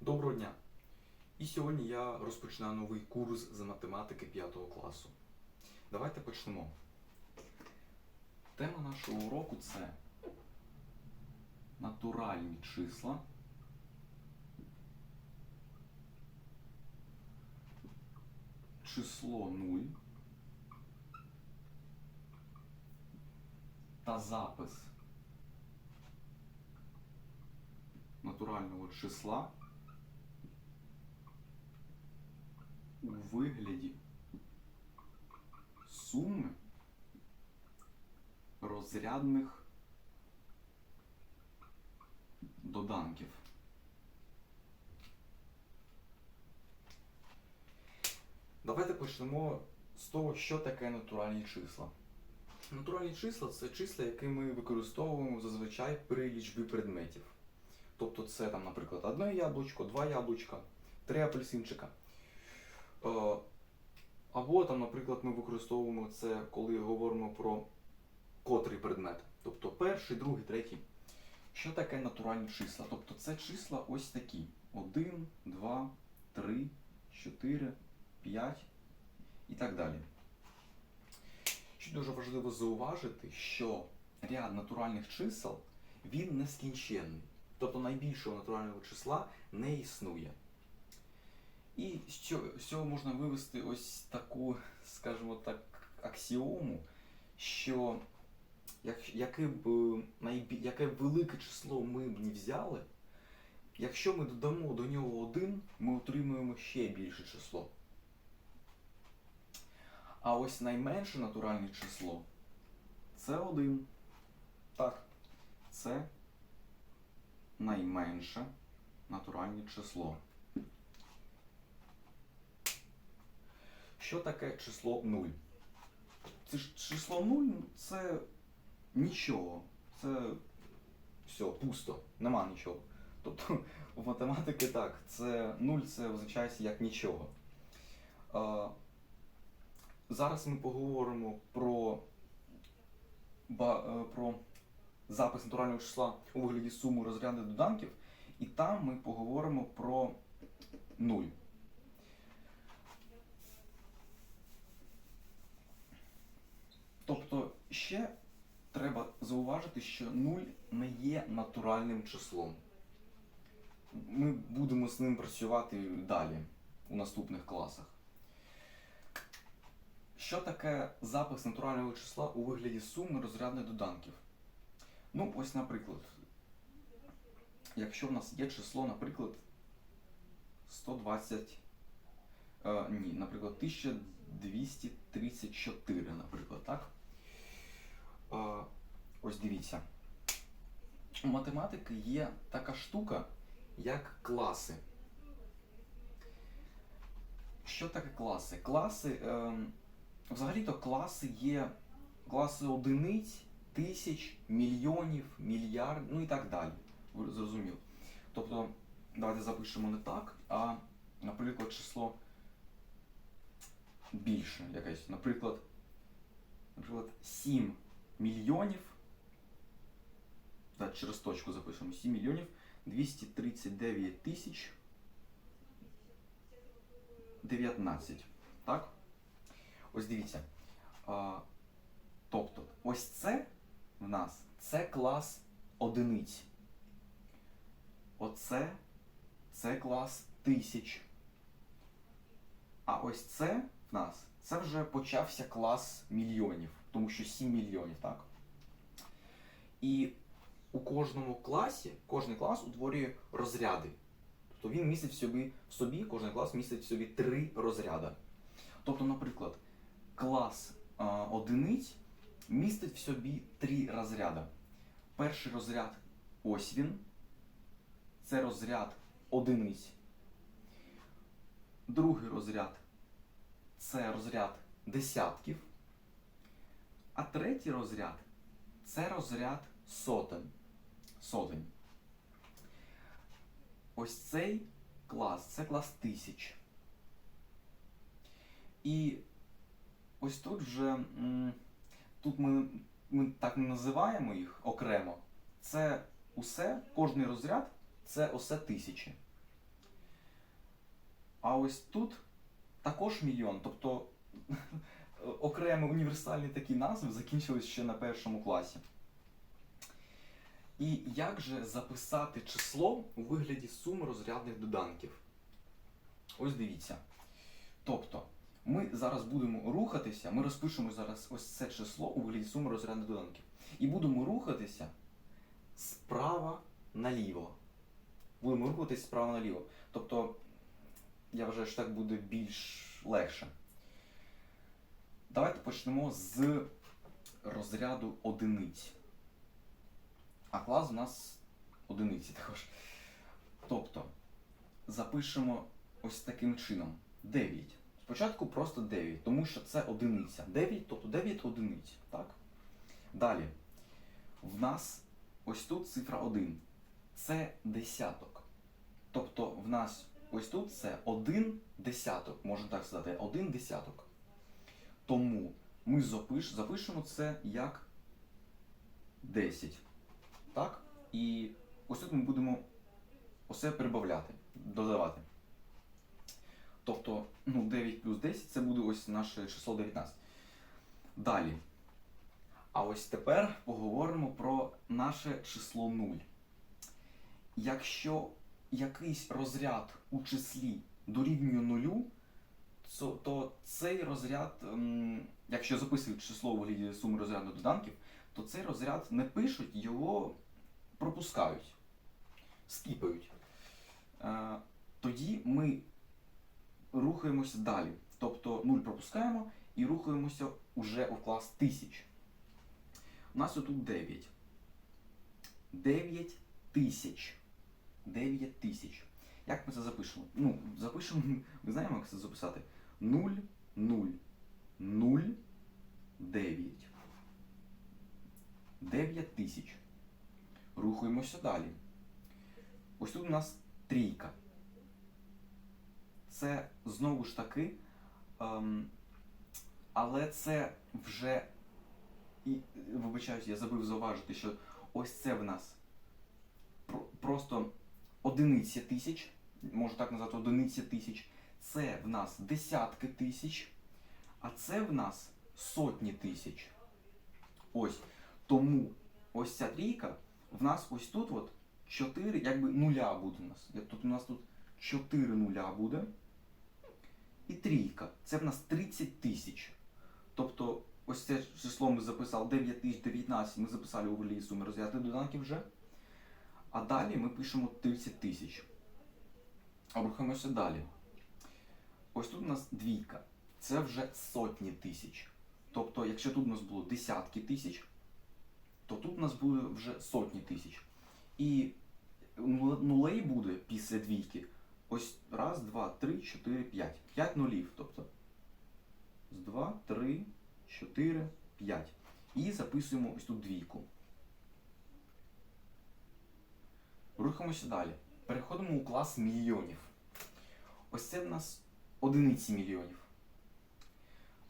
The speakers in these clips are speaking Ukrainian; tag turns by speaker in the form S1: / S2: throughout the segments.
S1: Доброго дня! І сьогодні я розпочинаю новий курс з математики 5 класу. Давайте почнемо. Тема нашого уроку це натуральні числа. Число 0 та запис натурального числа у вигляді суми розрядних доданків. Давайте почнемо з того, що таке натуральні числа. Натуральні числа це числа, які ми використовуємо зазвичай при лічбі предметів. Тобто це, там, наприклад, одне яблучко, два яблучка, три апельсинчика. Е, Або там, наприклад, ми використовуємо це, коли говоримо про котрий предмет. Тобто перший, другий, третій. Що таке натуральні числа? Тобто це числа ось такі: 1, 2, 3, 4, 5 і так далі. Що дуже важливо зауважити, що ряд натуральних чисел він нескінченний. Тобто найбільшого натурального числа не існує. І з цього, можна вивести ось таку, скажімо так, аксіому, що як, яке б найбі, яке велике число ми б не взяли, якщо ми додамо до нього один, ми отримуємо ще більше число. А ось найменше натуральне число це один. Так, це найменше натуральне число. Що таке число 0? Це ж число 0 це нічого. Це все, пусто, нема нічого. Тобто в математики так, це 0 це означається як нічого. А, зараз ми поговоримо про, ба- е, про запис натурального числа у вигляді суми розрядних доданків, і там ми поговоримо про 0. Тобто ще треба зауважити, що 0 не є натуральним числом. Ми будемо з ним працювати далі у наступних класах. Що таке запис натурального числа у вигляді суми розрядних доданків? Ну, ось, наприклад, якщо в нас є число, наприклад, 120, е, ні, наприклад, 1234, наприклад, так? Е, ось дивіться. У математики є така штука, як класи. Що таке класи? Класи, ем, взагалі-то класи є класи одиниць, тисяч, мільйонів, мільярд, ну і так далі. Ви зрозуміли. Тобто, давайте запишемо не так, а, наприклад, число більше якесь. Наприклад, наприклад, 7 мільйонів. Так, через точку запишемо. 7 мільйонів 239 тисяч 19. Так? Ось дивіться. Тобто, ось це в нас це клас одиниць. Оце це клас тисяч. А ось це в нас це вже почався клас мільйонів, тому що 7 мільйонів, так? І у кожному класі, кожен клас утворює розряди. Тобто він містить в собі, в собі, кожен клас містить в собі три розряди. Тобто, наприклад, клас а, одиниць містить в собі три розряди. Перший розряд ось він. Це розряд одиниць. Другий розряд це розряд десятків. А третій розряд це розряд сотень. сотень. Ось цей клас це клас тисяч. І ось тут вже тут ми, ми так не називаємо їх окремо. Це усе, кожний розряд це усе тисячі. А ось тут також мільйон. Тобто окремі універсальні такі назви закінчились ще на першому класі. І як же записати число у вигляді суми розрядних доданків? Ось дивіться. Тобто, ми зараз будемо рухатися, ми розпишемо зараз ось це число у вигляді суми розрядних доданків. І будемо рухатися справа наліво. Будемо рухатись справа наліво. Тобто, я вважаю, що так буде більш легше. Давайте почнемо з розряду одиниць. А клас у нас одиниці також. Тобто, запишемо ось таким чином. 9. Спочатку просто 9, тому що це одиниця. 9, тобто 9 одиниць. Так? Далі. В нас ось тут цифра 1. Це десяток. Тобто в нас ось тут це один десяток, можна так сказати, один десяток. Тому ми запиш, запишемо це як 10. Так? І ось тут ми будемо усе прибавляти, додавати. Тобто, ну, 9 плюс 10 це буде ось наше число 19. Далі. А ось тепер поговоримо про наше число 0. Якщо якийсь розряд у числі дорівнює нулю, то, цей розряд, ем, якщо записують число у вигляді суми розрядних доданків, то цей розряд не пишуть, його пропускають, скіпають. Е, тоді ми рухаємося далі. Тобто 0 пропускаємо і рухаємося уже у клас тисяч. У нас тут 9. 9 тисяч. 9 тисяч. Як ми це запишемо? Ну, запишемо, ми знаємо, як це записати. 0, 0, 0, 9. 9 тисяч. Рухаємося далі. Ось тут у нас трійка. Це знову ж таки, ем, але це вже, і, вибачаюсь, я забув зауважити, що ось це в нас про- просто одиниці тисяч, можу так назвати одиниці тисяч. Це в нас десятки тисяч, а це в нас сотні тисяч. Ось. Тому ось ця трійка, в нас ось тут от 4, якби нуля буде у нас. Тут у нас тут 4 нуля буде. І трійка. Це в нас 30 тисяч. Тобто, ось це число ми записали 9019, ми записали у вигляді суми розрядних доданків вже. А далі ми пишемо 30 тисяч. Рухаємося далі. Ось тут у нас двійка. Це вже сотні тисяч. Тобто, якщо тут у нас було десятки тисяч, то тут у нас буде вже сотні тисяч. І нулей буде після двійки. Ось раз, два, три, чотири, п'ять. П'ять нулів. Тобто. З два, три, чотири, п'ять. І записуємо ось тут двійку. Рухаємося далі. Переходимо у клас мільйонів. Ось це в нас одиниці мільйонів.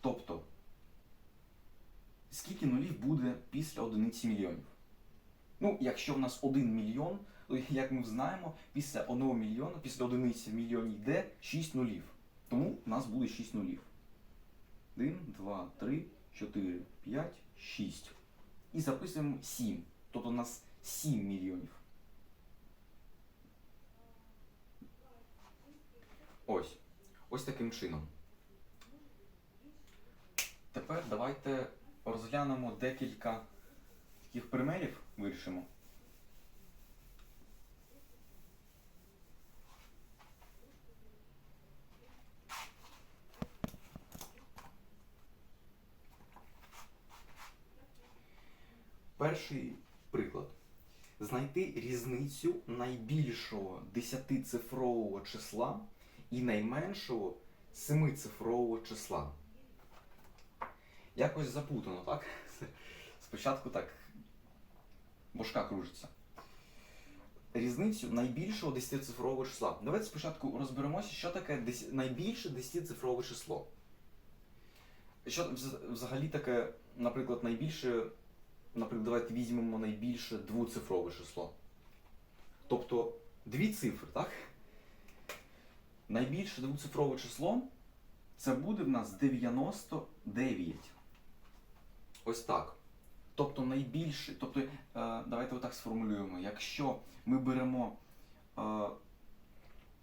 S1: Тобто, скільки нулів буде після одиниці мільйонів? Ну, якщо в нас 1 мільйон, то, як ми знаємо, після 1 мільйона, після одиниці в мільйоні йде 6 нулів. Тому в нас буде 6 нулів. 1, 2, 3, 4, 5, 6. І записуємо 7. Тобто у нас 7 мільйонів. Ось. Ось таким чином. Тепер давайте розглянемо декілька таких примерів, вирішимо. Перший приклад. Знайти різницю найбільшого десятицифрового числа і найменшого семицифрового числа. Якось запутано, так? Спочатку так башка кружиться. Різницю найбільшого десятицифрового числа. Давайте спочатку розберемося, що таке найбільше десятицифрове число. Що взагалі таке, наприклад, найбільше, наприклад, давайте візьмемо найбільше двоцифрове число. Тобто дві цифри, так? Найбільше двоцифрове число це буде в нас 99. Ось так. Тобто найбільше, тобто, е, давайте отак сформулюємо. Якщо ми беремо е,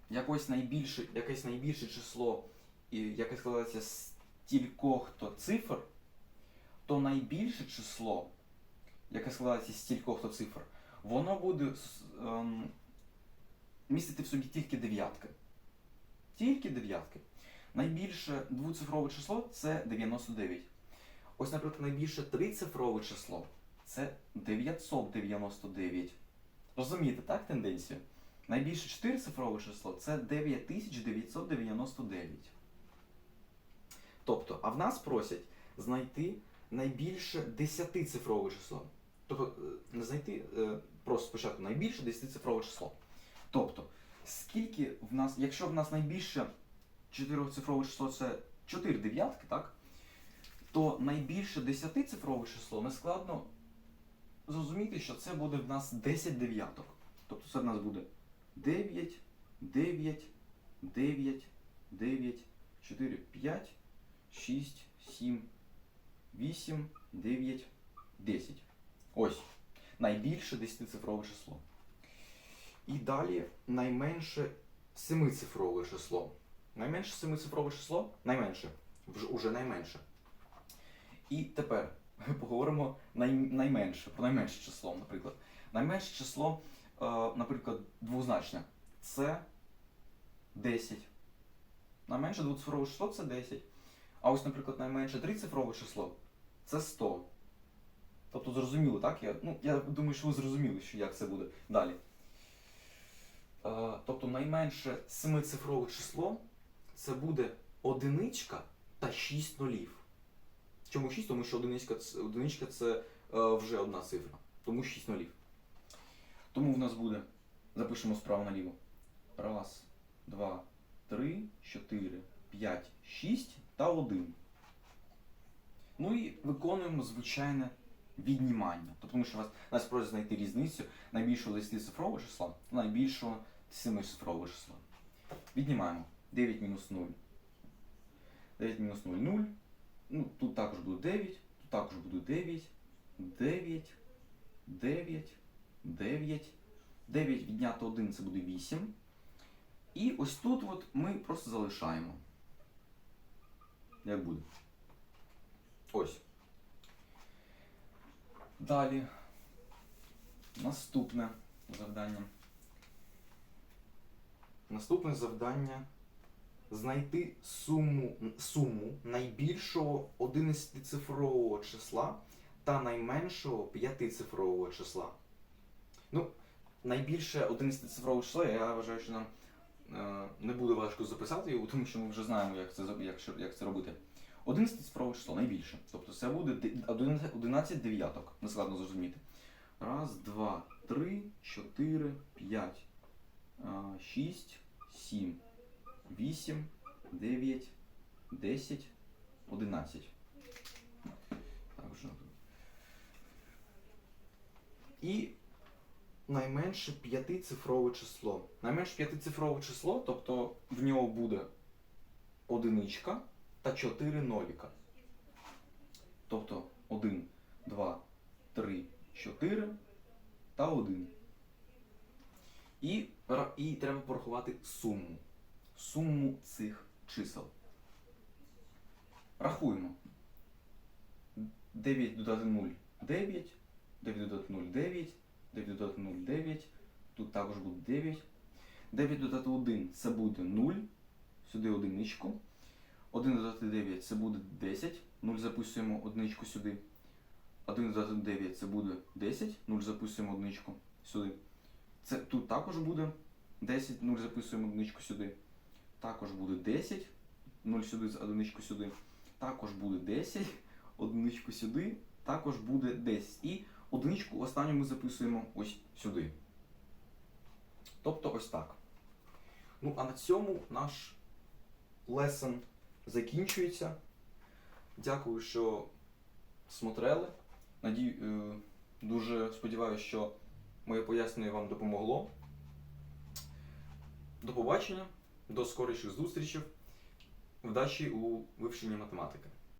S1: якось найбільше, якесь найбільше число, яке складається з стількох-то цифр, то найбільше число, яке складається з стількох-то цифр, воно буде ем, містити в собі тільки дев'ятки. Тільки дев'ятки. Найбільше двоцифрове число це 99. Ось, наприклад, найбільше трицифрове число це 999. Розумієте, так, тенденцію? Найбільше чотирицифрове число це 9999. Тобто, а в нас просять знайти найбільше десятицифрове число. Тобто, не знайти е, просто спочатку найбільше десятицифрове число. Тобто, скільки в нас, якщо в нас найбільше чотирицифрове число це 4 дев'ятки, так? То найбільше десятицифрове число не складно зрозуміти, що це буде в нас 10 дев'яток. Тобто це в нас буде 9, 9, 9, 9, 4, 5, 6, 7, 8, 9, 10. Ось. Найбільше десятицифрове число. І далі найменше семицифрове число. Найменше семицифрове число найменше. Вже уже найменше. І тепер поговоримо най, найменше, про найменше число, наприклад. Найменше число, е, наприклад, двозначне. Це 10. Найменше двоцифрове число це 10. А ось, наприклад, найменше трицифрове число це 100. Тобто зрозуміло, так? Я, ну, я думаю, що ви зрозуміли, що як це буде далі. Е, тобто найменше семицифрове число це буде одиничка та 6 нулів. Чому 6? Тому що одиничка, одиничка це е, вже одна цифра. Тому 6 нулів. Тому в нас буде, запишемо справа наліво. Раз, два, три, чотири, п'ять, шість та один. Ну і виконуємо звичайне віднімання. Тобто, тому що вас, нас просять знайти різницю найбільшого 10-цифрового числа найбільшого 7-цифрового числа. Віднімаємо 9 мінус 0. 9 мінус 0 0. Ну, тут також буде 9, тут також буде 9, 9, 9, 9. 9 відняти 1 це буде 8. І ось тут от ми просто залишаємо. Як буде? Ось. Далі. Наступне завдання. Наступне завдання знайти суму, суму найбільшого 11-цифрового числа та найменшого 5-цифрового числа. Ну, найбільше 11-цифрове число, я вважаю, що нам е, не буде важко записати його, тому що ми вже знаємо, як це, як, як це робити. 11-цифрове число найбільше. Тобто це буде 11 11 дев'яток. Не складно зрозуміти. Раз, два, три, чотири, п'ять, а, шість, сім, вісім, дев'ять, десять, одинадцять. Так, вже. І найменше п'ятицифрове число. Найменше п'ятицифрове число, тобто в нього буде одиничка та 4 ноліка. Тобто 1, 2, 3, 4 та 1. І, і треба порахувати суму. Суму цих чисел. Рахуємо. 9 додати 0 9, 9 додати 0 9, 9 додати 0 9, тут також буде 9. 9 додати 1 це буде 0, сюди одиничку. 1 додати 9 це буде 10, 0 записуємо одиничку сюди. 1 додати 9 це буде 10, 0 записуємо одиничку сюди. Це тут також буде 10, 0 записуємо одиничку сюди. Також буде 10, 0 сюди, з одиничку сюди. Також буде 10, одиничку сюди, також буде 10. І одиничку останню ми записуємо ось сюди. Тобто ось так. Ну, а на цьому наш лесен закінчується. Дякую, що смотрели. Надію, е, дуже сподіваюся, що моє пояснення вам допомогло. До побачення До скоріших зустрічей. Вдачі у вивченні математики.